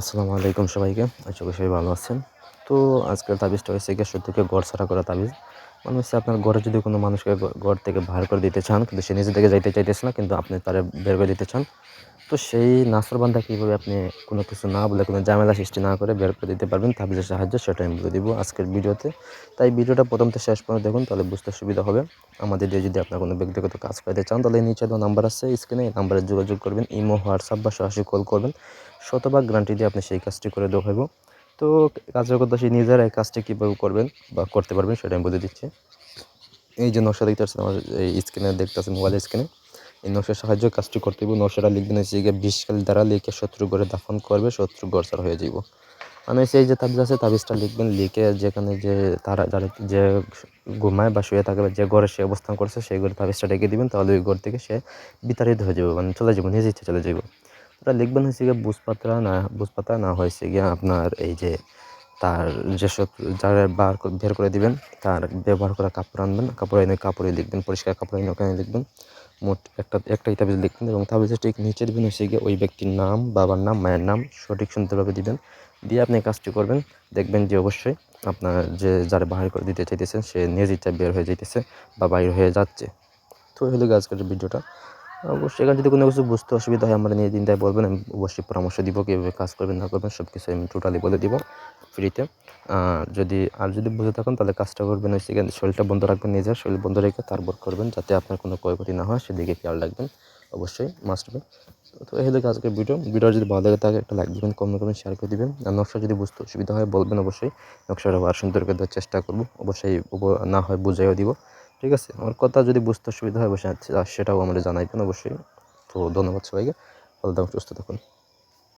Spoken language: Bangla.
আসসালামু আলাইকুম সবাইকে। আশা করি সবাই ভালো আছেন। তো আজকের তাবিজটা হয়েছে গিয়ে থেকে গড় ছাড়া করা তাবিজ। মানে হচ্ছে আপনার ঘরে যদি কোনো মানুষকে ঘর থেকে বাহার করে দিতে চান, কিন্তু সে নিজে থেকে যাইতে চাইতেছে না, কিন্তু আপনি তারা বের করে দিতে চান তো সেই নাসরবান্ধা কীভাবে আপনি কোনো কিছু না বলে কোনো ঝামেলা সৃষ্টি না করে বের করে দিতে পারবেন তাবিজের সাহায্যে সেটা আমি বলে দিব আজকের ভিডিওতে। তাই ভিডিওটা প্রথম থেকে শেষ পর্যন্ত দেখুন, তাহলে বুঝতে সুবিধা হবে। আমাদের দিয়ে যদি আপনার কোনো ব্যক্তিগত কাজ করতে চান, তাহলে নিচে দেওয়া নাম্বার আছে স্ক্রিনে এই নাম্বারে যোগাযোগ করবেন, ইমো, হোয়াটসঅ্যাপ বা সরাসরি কল করবেন। শতভাগ গ্যারান্টি দিয়ে আপনি সেই কাজটি করে দেখাইব তো কাজের কথা সেই নিজের এই কাজটি কীভাবে করবেন বা করতে পারবেন সেটা আমি বলে দিচ্ছি। এই যে নকশা দেখতে পাচ্ছেন, আমার এই স্ক্রিনে দেখতে পাচ্ছেন মোবাইল স্ক্রিনে। এই নকশার সাহায্যে কাজটি করতে হবে নকশাটা লিখবেন হচ্ছে গিয়ে বিষকাল দ্বারা লিখে শত্রু করে দাফন করবে, শত্রু গরসার হয়ে যাব মানে সেই যে তাবিজ আছে, তাবিজটা লিখবেন, লিখে যেখানে যে তারা যারা যে ঘুমায় বা শুয়ে থাকে বা যে ঘরে সে অবস্থান করছে, সেই ঘরে তাবিজটা ডেকে দিবেন, তাহলে ওই ঘর থেকে সে বিতাড়িত হয়ে যাবে মানে চলে যাবে নিজে ইচ্ছে চলে যাব ওটা লিখবেন হয়েছে গিয়ে বুঝপাত্রা না, বুঝপাতা না হয়েছে গিয়ে আপনার এই যে তার যেসব যারা বার বের করে দিবেন, তার ব্যবহার করা কাপড় আনবেন, কাপড় এনে কাপড়ে লিখবেন, পরিষ্কার কাপড় এনে ওখানে লিখবেন। মোট একটা, একটাই তাবিজ লিখবেন এবং তাবিজের ঠিক নিচে দেবেন হচ্ছে গিয়ে ওই ব্যক্তির নাম, বাবার নাম, মায়ের নাম সঠিক সুন্দরভাবে দিবেন। দিয়ে আপনি কাজটি করবেন। দেখবেন যে অবশ্যই আপনার যে যারা বাহির করে দিতে চাইতেছেন, সে নিজের ইচ্ছায় বের হয়ে যাইতেছে বা বাইর হয়ে যাচ্ছে। তো হলো আজকের ভিডিওটা। অবশ্যই। এখানে যদি কোনো কিছু বুঝতে অসুবিধা হয় আমরা নিয়ে চিন্তায় বলবেন, আমি অবশ্যই পরামর্শ দিব কীভাবে কাজ করবেন, না করবেন সব কিছু আমি টোটালি বলে দিব ফ্রিতে যদি, আর যদি বুঝে থাকেন, তাহলে কাজটা করবেন হচ্ছে এখানে শরীরটা বন্ধ রাখবেন নিজের, শরীর বন্ধ রেখে তারপর করবেন, যাতে আপনার কোনো ক্ষয়ক্ষতি না হয়, সেদিকে খেয়াল রাখবেন। অবশ্যই মাস্ট তো এই হলো আজকের ভিডিও ভিডিও যদি ভালো লাগে থাকে, একটা লাইক দিবেন কমেন্ট করবেন শেয়ার করে দিবেন। আর নকশা যদি বুঝতে অসুবিধা হয়, বলবেন অবশ্যই। নকশাটা আবার সুন্দর করে দেওয়ার চেষ্টা করব। অবশ্যই না হয় বুঝাইও দিব। ঠিক আছে? আমার কথা যদি বুঝতে অসুবিধা হয়, বসে সেটাও আমাদের জানাইবেন অবশ্যই। তো ধন্যবাদ সবাইকে। ভালো থাকুন, সুস্থ থাকুন।